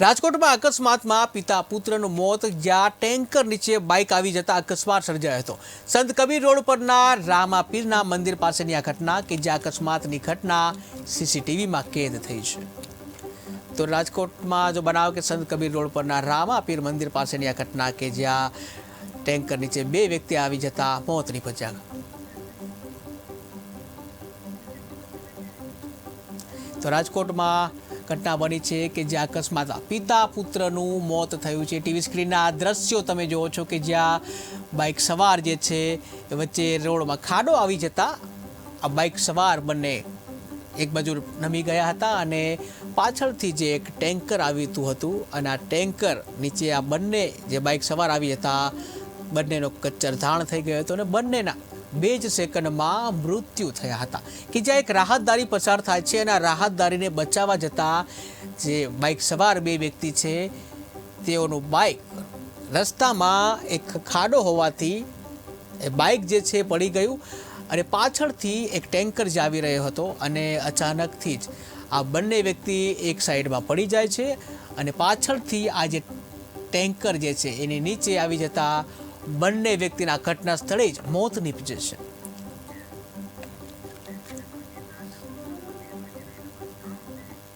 રાજકોટમાં અકસ્માતમાં પિતા પુત્રનું મોત, જ્યાં ટેન્કર નીચે બાઇક આવી જતા અકસ્માત સર્જાયો હતો. સંત કબીર રોડ પરના રામા પીરના મંદિર પાસેની આ ઘટના કે જ્યાં અકસ્માતની ઘટના સીસીટીવીમાં કેદ થઈ છે. તો રાજકોટમાં જો બનાવ કે સંત કબીર રોડ પરના રામા પીર મંદિર પાસેની આ ઘટના કે જ્યાં ટેન્કર નીચે બે વ્યક્તિ આવી જતા મોત નિપજ્યા. તો રાજકોટમાં ઘટના બની છે કે જ્યાં અકસ્માત પિતા પુત્રનું મોત થયું છે. ટીવી સ્ક્રીનના આ દ્રશ્યો તમે જુઓ છો કે જ્યાં બાઇક સવાર જે છે એ વચ્ચે રોડમાં ખાડો આવી જતા આ બાઇક સવાર બંને એક બાજુ નમી ગયા હતા અને પાછળથી જે એક ટેન્કર આવતું હતું અને આ ટેન્કર નીચે આ બંને જે બાઇક સવાર આવી હતા, બંનેનો કચ્ચર ધાણ થઈ ગયો હતો અને બંનેના બે જ સેકન્ડમાં મૃત્યુ થયા હતા. કે જ્યાં એક રાહતદારી પસાર થાય છે અને આ રાહતદારીને બચાવવા જતાં જે બાઇક સવાર બે વ્યક્તિ છે, તેઓનું બાઇક રસ્તામાં એક ખાડો હોવાથી એ બાઇક જે છે પડી ગયું અને પાછળથી એક ટેન્કર જે આવી રહ્યો હતો અને અચાનકથી જ આ બંને વ્યક્તિ એક સાઈડમાં પડી જાય છે અને પાછળથી આ જે ટેન્કર જે છે એની નીચે આવી જતા બંને વ્યક્તિના ઘટના સ્થળે જ મોત નીપજે છે.